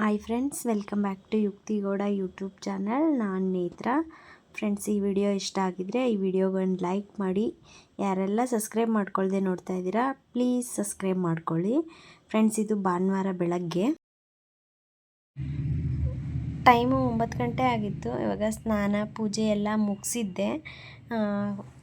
Hi friends welcome back to Yukti Gowda YouTube channel ನಾನು Netra. Friends ಈ video ಇಷ್ಟ ಆಗಿದ್ರೆ ಈ ವಿಡಿಯೋಗೊಂದು ಲೈಕ್ ಮಾಡಿ. ಯಾರೆಲ್ಲ ಸಬ್ಸ್ಕ್ರೈಬ್ ಮಾಡ್ಕೊಳ್ಳ್ದೆ ನೋಡ್ತಾ ಇದ್ದೀರಾ ಪ್ಲೀಸ್ ಸಬ್ಸ್ಕ್ರೈಬ್ ಮಾಡ್ಕೊಳ್ಳಿ. ಫ್ರೆಂಡ್ಸ್ ಇದು ಭಾನುವಾರ ಬೆಳಗ್ಗೆ. ಟೈಮು ಒಂಬತ್ತು ಗಂಟೆ ಆಗಿತ್ತು. ಇವಾಗ ಸ್ನಾನ, ಪೂಜೆ ಎಲ್ಲ ಮುಗಿಸಿದ್ದೆ.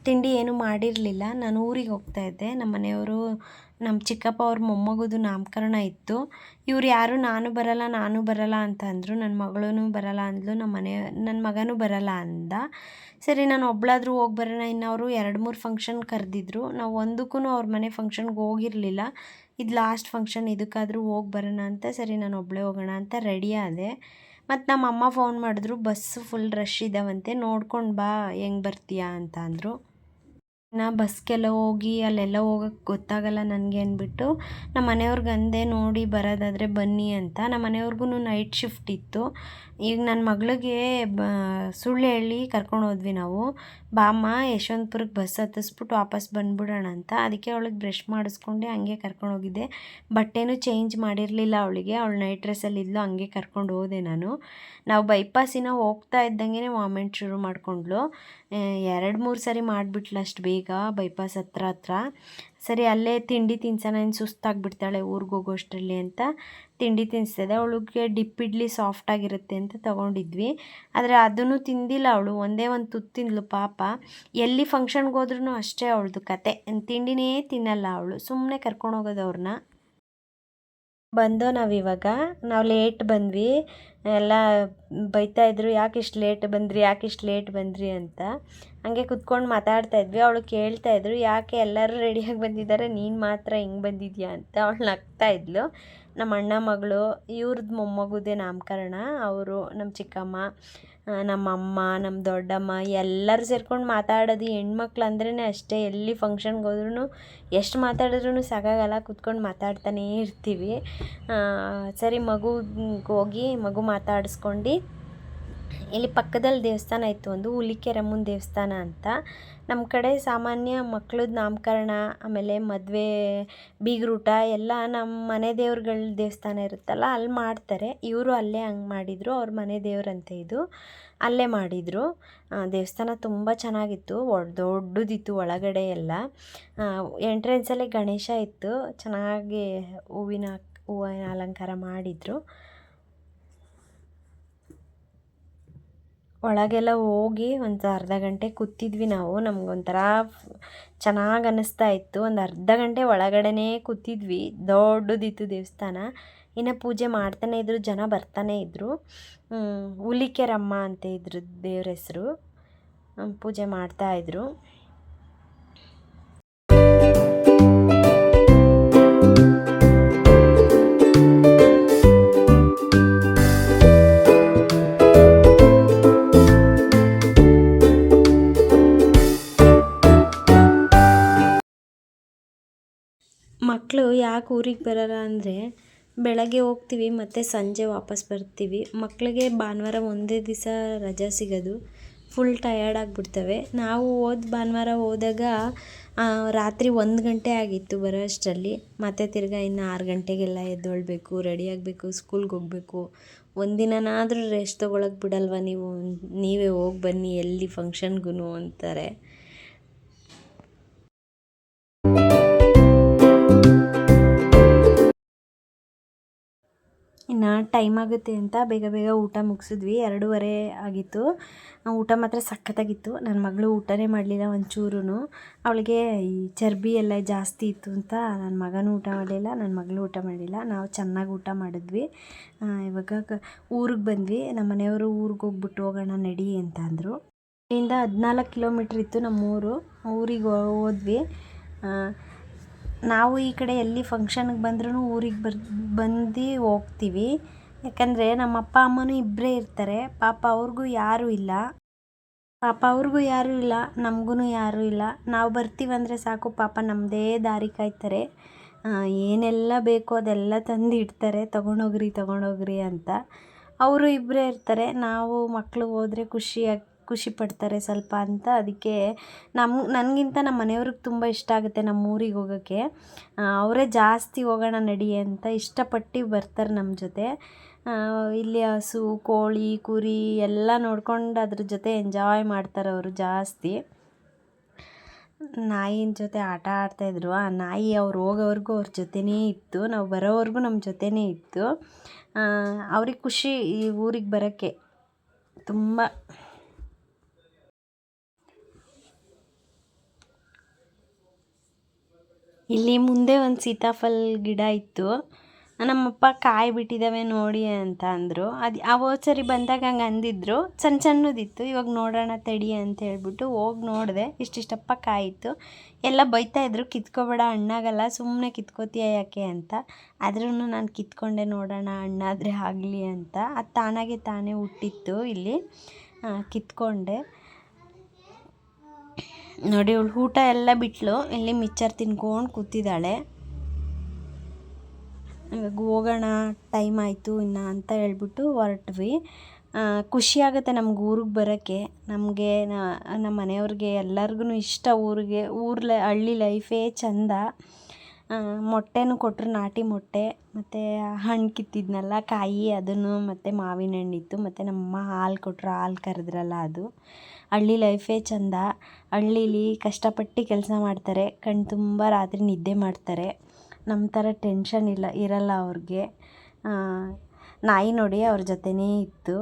ತಿಂಡಿ ಏನು ಮಾಡಿರಲಿಲ್ಲ. ನಾನು ಊರಿಗೆ ಹೋಗ್ತಾ ಇದ್ದೆ. ನಮ್ಮ ಮನೆಯವರು, ನಮ್ಮ ಚಿಕ್ಕಪ್ಪ ಅವ್ರ ಮೊಮ್ಮಗದು ನಾಮಕರಣ ಇತ್ತು. ಇವ್ರು ಯಾರು, ನಾನು ಬರಲ್ಲ ನಾನು ಬರಲ್ಲ ಅಂತ ಅಂದರು. ನನ್ನ ಮಗಳೂ ಬರಲ್ಲ ಅಂದ್ಲು, ನಮ್ಮ ಮನೆ, ನನ್ನ ಮಗನೂ ಬರಲ್ಲ ಅಂದ. ಸರಿ, ನಾನು ಒಬ್ಳಾದರೂ ಹೋಗಿ ಬರೋಣ. ಇನ್ನು ಅವರು ಎರಡು ಮೂರು ಫಂಕ್ಷನ್ ಕರೆದಿದ್ರು. ನಾವು ಒಂದಕ್ಕೂ ಅವ್ರ ಮನೆ ಫಂಕ್ಷನ್ಗೆ ಹೋಗಿರಲಿಲ್ಲ. ಇದು ಲಾಸ್ಟ್ ಫಂಕ್ಷನ್ ಇದಕ್ಕಾದರೂ ಹೋಗಿ ಬರೋಣ ಅಂತ. ಸರಿ, ನಾನು ಒಬ್ಬಳೇ ಹೋಗೋಣ ಅಂತ ರೆಡಿ ಆದೆ. ಮತ್ತು ನಮ್ಮ ಅಮ್ಮ ಫೋನ್ ಮಾಡಿದ್ರು. ಬಸ್ಸು ಫುಲ್ ರಶ್ ಇದ್ದಾವಂತೆ ನೋಡ್ಕೊಂಡು ಬಾ, ಹೆಂಗೆ ಬರ್ತೀಯಾ ಅಂತ ಅಂದರು. ನಾ ಬಸ್ಗೆಲ್ಲ ಹೋಗಿ ಅಲ್ಲೆಲ್ಲ ಹೋಗಕ್ಕೆ ಗೊತ್ತಾಗಲ್ಲ ನನಗೆ ಅಂದ್ಬಿಟ್ಟು ನಮ್ಮ ಮನೆಯವ್ರಿಗೆ ಅಂದೆ ನೋಡಿ ಬರೋದಾದರೆ ಬನ್ನಿ ಅಂತ. ನಮ್ಮ ಮನೆಯವ್ರಿಗೂ ನೈಟ್ ಶಿಫ್ಟ್ ಇತ್ತು. ಈಗ ನನ್ನ ಮಗಳಿಗೆ ಬ, ಸುಳ್ಳು ಹೇಳಿ ಕರ್ಕೊಂಡು ಹೋದ್ವಿ ನಾವು. ಬಾಮ್ಮ ಯಶವಂತಪುರಕ್ಕೆ ಬಸ್ ಹತ್ತಿಸ್ಬಿಟ್ಟು ವಾಪಸ್ ಬಂದ್ಬಿಡೋಣ ಅಂತ. ಅದಕ್ಕೆ ಅವಳಿಗೆ ಬ್ರಷ್ ಮಾಡಿಸ್ಕೊಂಡೆ ಹಂಗೆ ಕರ್ಕೊಂಡು ಹೋಗಿದ್ದೆ. ಬಟ್ಟೆನೂ ಚೇಂಜ್ ಮಾಡಿರಲಿಲ್ಲ ಅವಳಿಗೆ. ಅವಳು ನೈಟ್ ಡ್ರೆಸ್ಸಲ್ಲಿ ಇದ್ಲು, ಹಂಗೆ ಕರ್ಕೊಂಡು ಹೋದೆ ನಾನು. ನಾವು ಬೈಪಾಸಿನ ಹೋಗ್ತಾ ಇದ್ದಂಗೆ ವಾಮೆಂಟ್ ಶುರು ಮಾಡಿಕೊಂಡ್ಲು. ಎರಡು ಮೂರು ಸರಿ ಮಾಡಿಬಿಟ್ಲು ಅಷ್ಟು ಬೇಗ ಬೈಪಾಸ್ ಹತ್ರ ಹತ್ರ. ಸರಿ, ಅಲ್ಲೇ ತಿಂಡಿ ತಿನ್ಸೋಣ ಏನು ಸುಸ್ತಾಗಿಬಿಡ್ತಾಳೆ ಊರಿಗೆ ಹೋಗೋಷ್ಟರಲ್ಲಿ ಅಂತ. ತಿಂಡಿ ತಿನ್ಸ್ತದೆ. ಅವಳಿಗೆ ಡಿಪ್ ಇಡ್ಲಿ ಸಾಫ್ಟಾಗಿರುತ್ತೆ ಅಂತ ತೊಗೊಂಡಿದ್ವಿ. ಆದರೆ ಅದನ್ನು ತಿಂದಿಲ್ಲ ಅವಳು. ಒಂದೇ ಒಂದು ತುತ್ತು ತಿಂದಳು ಪಾಪ. ಎಲ್ಲಿ ಫಂಕ್ಷನ್ಗೆ ಹೋದ್ರೂ ಅಷ್ಟೇ ಅವಳದು ಕತೆ. ತಿಂಡಿನೇ ತಿನ್ನಲ್ಲ ಅವಳು. ಸುಮ್ಮನೆ ಕರ್ಕೊಂಡು ಹೋಗೋದು ಅವ್ರನ್ನ. ಬಂದೋ ನಾವಿವಾಗ. ನಾವು ಲೇಟ್ ಬಂದ್ವಿ. ಎಲ್ಲ ಬೈತಾಯಿದ್ರು ಯಾಕೆ ಇಷ್ಟು ಲೇಟ್ ಬಂದ್ರಿ, ಯಾಕೆ ಇಷ್ಟು ಲೇಟ್ ಬಂದ್ರಿ ಅಂತ. ಹಂಗೆ ಕುತ್ಕೊಂಡು ಮಾತಾಡ್ತಾ ಇದ್ವಿ. ಅವಳು ಕೇಳ್ತಾಯಿದ್ರು ಯಾಕೆ ಎಲ್ಲರೂ ರೆಡಿಯಾಗಿ ಬಂದಿದ್ದಾರೆ ನೀನು ಮಾತ್ರ ಹಿಂಗೆ ಬಂದಿದ್ಯಾ? ಅಂತ ಅವಳು ನಗ್ತಾ ಇದ್ಲು. ನಮ್ಮ ಅಣ್ಣ ಮಗಳು ಇವ್ರದ್ದು ಮೊಮ್ಮಗುದೇ ನಾಮಕರಣ. ಅವರು ನಮ್ಮ ಚಿಕ್ಕಮ್ಮ. ನಮ್ಮ ಅಮ್ಮ ನಮ್ಮ ದೊಡ್ಡಮ್ಮ ಎಲ್ಲರೂ ಸೇರ್ಕೊಂಡು ಮಾತಾಡೋದು ಹೆಣ್ಮಕ್ಳು ಅಂದ್ರೇ ಅಷ್ಟೇ. ಎಲ್ಲಿ ಫಂಕ್ಷನ್ಗೆ ಹೋದ್ರೂ ಎಷ್ಟು ಮಾತಾಡಿದ್ರೂ ಸಾಕಾಗಲ್ಲ. ಕುತ್ಕೊಂಡು ಮಾತಾಡ್ತಾನೇ ಇರ್ತೀವಿ. ಸರಿ ಮಗುಗೆ ಹೋಗಿ ಮಗು ಮಾತಾಡಿಸ್ಕೊಂಡು ಇಲ್ಲಿ ಪಕ್ಕದಲ್ಲಿ ದೇವಸ್ಥಾನ ಇತ್ತು ಒಂದು ಹುಲಿಕೆರಮ್ಮನ ದೇವಸ್ಥಾನ ಅಂತ. ನಮ್ಮ ಕಡೆ ಸಾಮಾನ್ಯ ಮಕ್ಳದ್ದು ನಾಮಕರಣ, ಆಮೇಲೆ ಮದುವೆ, ಬೀಗ್ರೂಟ ಎಲ್ಲ ನಮ್ಮ ಮನೆ ದೇವ್ರುಗಳ ದೇವಸ್ಥಾನ ಇರುತ್ತಲ್ಲ, ಅಲ್ಲಿ ಮಾಡ್ತಾರೆ. ಇವರು ಅಲ್ಲೇ ಹಂಗೆ ಮಾಡಿದರು, ಅವ್ರ ಮನೆ ದೇವರಂತೆ ಇದು. ಅಲ್ಲೇ ಮಾಡಿದರು. ದೇವಸ್ಥಾನ ತುಂಬ ಚೆನ್ನಾಗಿತ್ತು ದೊಡ್ಡದಿತ್ತು ಒಳಗಡೆ ಎಲ್ಲ. ಎಂಟ್ರೆನ್ಸಲ್ಲೇ ಗಣೇಶ ಇತ್ತು, ಚೆನ್ನಾಗಿ ಹೂವಿನ ಹೂವಿನ ಅಲಂಕಾರ ಮಾಡಿದರು. ಒಳಗೆಲ್ಲ ಹೋಗಿ ಒಂದು ಅರ್ಧ ಗಂಟೆ ಕೂತಿದ್ವಿ ನಾವು. ನಮಗೊಂಥರ ಚೆನ್ನಾಗಿ ಅನ್ನಿಸ್ತಾ ಇತ್ತು. ಒಂದು ಅರ್ಧ ಗಂಟೆ ಒಳಗಡೆನೇ ಕೂತಿದ್ವಿ. ದೊಡ್ಡದಿತ್ತು ದೇವಸ್ಥಾನ. ಇನ್ನು ಪೂಜೆ ಮಾಡ್ತಾನೆ ಇದ್ದರು ಜನ ಬರ್ತಾನೆ ಇದ್ದರು ಹುಲಿಕೆರಮ್ಮ ಅಂತ ಇದ್ರು ದೇವ್ರ ಹೆಸರು. ಪೂಜೆ ಮಾಡ್ತಾಯಿದ್ರು ಮಕ್ಕಳು ಯಾಕೆ ಊರಿಗೆ ಬರೋಲ್ಲ ಅಂದರೆ ಬೆಳಗ್ಗೆ ಹೋಗ್ತೀವಿ ಮತ್ತು ಸಂಜೆ ವಾಪಸ್ ಬರ್ತೀವಿ. ಮಕ್ಕಳಿಗೆ ಭಾನುವಾರ ಒಂದೇ ದಿವಸ ರಜೆ ಸಿಗೋದು. ಫುಲ್ ಟಯರ್ಡ್ ಆಗಿಬಿಡ್ತವೆ. ನಾವು ಹೋದ ಭಾನುವಾರ ಹೋದಾಗ ರಾತ್ರಿ ಒಂದು ಗಂಟೆ ಆಗಿತ್ತು ಬರೋ ಅಷ್ಟರಲ್ಲಿ ಮತ್ತು ತಿರ್ಗಾ ಇನ್ನು ಆರು ಗಂಟೆಗೆಲ್ಲ ಎದ್ದೊಳ್ಬೇಕು ರೆಡಿ ಆಗಬೇಕು ಸ್ಕೂಲ್ಗೆ ಹೋಗಬೇಕು. ಒಂದಿನನಾದರೂ ರೆಸ್ಟ್ ತೊಗೊಳಕ್ಕೆ ಬಿಡಲ್ವ ನೀವು? ನೀವೇ ಹೋಗಿ ಬನ್ನಿ, ಎಲ್ಲಿ ಫಂಕ್ಷನ್ಗೂ ಅಂತಾರೆ. ಇನ್ನು ಟೈಮ್ ಆಗುತ್ತೆ ಅಂತ ಬೇಗ ಬೇಗ ಊಟ ಮುಗಿಸಿದ್ವಿ, ಎರಡೂವರೆ ಆಗಿತ್ತು. ಊಟ ಮಾತ್ರ ಸಖತ್ತಾಗಿತ್ತು. ನನ್ನ ಮಗಳು ಊಟನೇ ಮಾಡಲಿಲ್ಲ ಒಂಚೂರು ಅವಳಿಗೆ ಈ ಚರ್ಬಿ ಎಲ್ಲ ಜಾಸ್ತಿ ಇತ್ತು ಅಂತ ನನ್ನ ಮಗನೂ ಊಟ ಮಾಡಲಿಲ್ಲ ನನ್ನ ಮಗಳು ಊಟ ಮಾಡಲಿಲ್ಲ. ನಾವು ಚೆನ್ನಾಗಿ ಊಟ ಮಾಡಿದ್ವಿ. ಇವಾಗ ಊರಿಗೆ ಬಂದ್ವಿ. ನಮ್ಮ ಮನೆಯವರು ಊರಿಗೆ ಹೋಗ್ಬಿಟ್ಟು ಹೋಗೋಣ ನಡಿ ಅಂತ ಅಂದರು. ಇಲ್ಲಿಂದ ಹದಿನಾಲ್ಕು ಕಿಲೋಮೀಟ್ರ್ ಇತ್ತು ನಮ್ಮೂರು. ಊರಿಗೆ ಹೋದ್ವಿ. ನಾವು ಈ ಕಡೆ ಎಲ್ಲಿ ಫಂಕ್ಷನ್ಗೆ ಬಂದ್ರೂ ಊರಿಗೆ ಬರ್, ಬಂದು ಹೋಗ್ತೀವಿ. ಯಾಕಂದರೆ ನಮ್ಮ ಅಪ್ಪ, ಅಮ್ಮನೂ ಇಬ್ಬರೇ ಇರ್ತಾರೆ. ಪಾಪ ಅವ್ರಿಗೂ ಯಾರೂ ಇಲ್ಲ. ಪಾಪ ಅವ್ರಿಗೂ ಯಾರೂ ಇಲ್ಲ ನಮಗೂ ಯಾರೂ ಇಲ್ಲ. ನಾವು ಬರ್ತೀವಂದರೆ ಸಾಕು, ಪಾಪ ನಮ್ಮದೇ ದಾರಿ ಕಾಯ್ತಾರೆ. ಏನೆಲ್ಲ ಬೇಕೋ ಅದೆಲ್ಲ ತಂದು ಇಡ್ತಾರೆ. ತೊಗೊಂಡೋಗ್ರಿ ತೊಗೊಂಡೋಗ್ರಿ ಅಂತ. ಅವರು ಇಬ್ಬರೇ ಇರ್ತಾರೆ. ನಾವು ಮಕ್ಕಳು ಹೋದರೆ ಖುಷಿಯಾಗಿ ಖುಷಿ ಪಡ್ತಾರೆ ಸ್ವಲ್ಪ ಅಂತ. ಅದಕ್ಕೆ ನಮ್ಮ ನನಗಿಂತ ನಮ್ಮ ಮನೆಯವ್ರಿಗೆ ತುಂಬ ಇಷ್ಟ ಆಗುತ್ತೆ ನಮ್ಮ ಊರಿಗೆ ಹೋಗೋಕ್ಕೆ. ಅವರೇ ಜಾಸ್ತಿ ಹೋಗೋಣ ನಡಿ ಅಂತ ಇಷ್ಟಪಟ್ಟು ಬರ್ತಾರೆ ನಮ್ಮ ಜೊತೆ. ಇಲ್ಲಿ ಹಸು, ಕೋಳಿ, ಕುರಿ ಎಲ್ಲ ನೋಡ್ಕೊಂಡು ಅದ್ರ ಜೊತೆ ಎಂಜಾಯ್ ಮಾಡ್ತಾರೆ ಅವರು ಜಾಸ್ತಿ. ನಾಯಿನ ಜೊತೆ ಆಟ ಆಡ್ತಾಯಿದ್ರು ಆ ನಾಯಿ ಅವ್ರು ಹೋಗೋವರೆಗೂ ಅವ್ರ ಜೊತೆನೇ ಇತ್ತು. ನಾವು ಬರೋವರೆಗೂ ನಮ್ಮ ಜೊತೆನೇ ಇತ್ತು. ಅವ್ರಿಗೆ ಖುಷಿ ಈ ಊರಿಗೆ ಬರೋಕ್ಕೆ ತುಂಬ ಇಲ್ಲಿ ಮುಂದೆ ಒಂದು ಸೀತಾಫಲ ಗಿಡ ಇತ್ತು. ನಮ್ಮಪ್ಪ ಕಾಯಿ ಬಿಟ್ಟಿದ್ದಾವೆ ನೋಡಿ ಅಂತ ಅಂದರು. ಅದು ಆ ಓಚರಿ ಬಂದಾಗ ಹಂಗೆ ಅಂದಿದ್ರು. ಸಣ್ಣ ಸಣ್ಣದಿತ್ತು. ಇವಾಗ ನೋಡೋಣ ತಡಿ ಅಂತ ಹೇಳ್ಬಿಟ್ಟು ಹೋಗಿ ನೋಡಿದೆ. ಇಷ್ಟಿಷ್ಟಪ್ಪ ಕಾಯಿ ಇತ್ತು. ಎಲ್ಲ ಬೈತಾಯಿದ್ರು ಕಿತ್ಕೋಬೇಡ, ಹಣ್ಣಾಗಲ್ಲ. ಸುಮ್ಮನೆ ಕಿತ್ಕೋತೀಯ ಯಾಕೆ ಅಂತ. ಆದ್ರೂ ನಾನು ಕಿತ್ಕೊಂಡೆ ನೋಡೋಣ, ಹಣ್ಣಾದರೆ ಆಗಲಿ ಅಂತ. ಅದು ತಾನಾಗೆ ತಾನೇ ಹುಟ್ಟಿತ್ತು ಇಲ್ಲಿ. ಕಿತ್ಕೊಂಡೆ. ನೋಡಿ ಅವಳು ಊಟ ಎಲ್ಲ ಬಿಟ್ಲು. ಇಲ್ಲಿ ಮಿಚ್ಚರ್ ತಿನ್ಕೊಂಡು ಕೂತಿದ್ದಾಳೆ. ಇವಾಗ ಹೋಗೋಣ ಟೈಮ್ ಆಯಿತು ಇನ್ನು ಅಂತ ಹೇಳ್ಬಿಟ್ಟು ಹೊರಟ್ವಿ. ಖುಷಿಯಾಗುತ್ತೆ ನಮ್ಗೆ ಊರಿಗೆ ಬರೋಕ್ಕೆ. ನಮಗೆ ನಮ್ಮ ಮನೆಯವ್ರಿಗೆ ಎಲ್ಲರಿಗೂ ಇಷ್ಟ ಊರಿಗೆ. ಊರ್ಲೆ, ಹಳ್ಳಿ ಲೈಫೇ ಚಂದ. ಮೊಟ್ಟೆನೂ ಕೊಟ್ಟರು ನಾಟಿ ಮೊಟ್ಟೆ, ಮತ್ತು ಹಣ್ಣು ಕಿತ್ತಿದ್ನಲ್ಲ, ಕಾಯಿ ಅದನ್ನು ಮತ್ತು ಮಾವಿನ ಹಣ್ಣಿತ್ತು, ಮತ್ತು ನಮ್ಮಮ್ಮ ಹಾಲು ಕೊಟ್ಟರು ಹಾಲು ಕರೆದ್ರಲ್ಲ ಅದು. ಹಳ್ಳಿ ಲೈಫೇ ಚಂದ. ಹಳ್ಳೀಲಿ ಕಷ್ಟಪಟ್ಟು ಕೆಲಸ ಮಾಡ್ತಾರೆ ಕಣ್ಣು ತುಂಬ ರಾತ್ರಿ ನಿದ್ದೆ ಮಾಡ್ತಾರೆ. ನಮ್ಮ ಥರ ಟೆನ್ಷನ್ ಇಲ್ಲ, ಇರಲ್ಲ ಅವ್ರಿಗೆ. ನಾಯಿ ನೋಡಿ ಅವ್ರ ಜೊತೆನೇ ಇತ್ತು.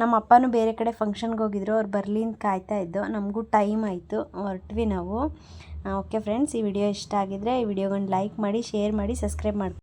ನಮ್ಮ ಅಪ್ಪನೂ ಬೇರೆ ಕಡೆ ಫಂಕ್ಷನ್ಗೆ ಹೋಗಿದ್ರು, ಅವ್ರು ಬರ್ಲಿ ಅಂತ ಕಾಯ್ತಾ ಇದ್ದೋ, ನಮಗೂ ಟೈಮ್ ಆಯಿತು, ಹೊರಟ್ವಿ ನಾವು. ಓಕೆ ಫ್ರೆಂಡ್ಸ್ ಈ ವಿಡಿಯೋ ಇಷ್ಟ ಆಗಿದ್ರೆ ಈ ವಿಡಿಯೋಗೊಂದು ಲೈಕ್ ಮಾಡಿ ಶೇರ್ ಮಾಡಿ ಸಬ್ಸ್ಕ್ರೈಬ್ ಮಾಡಿ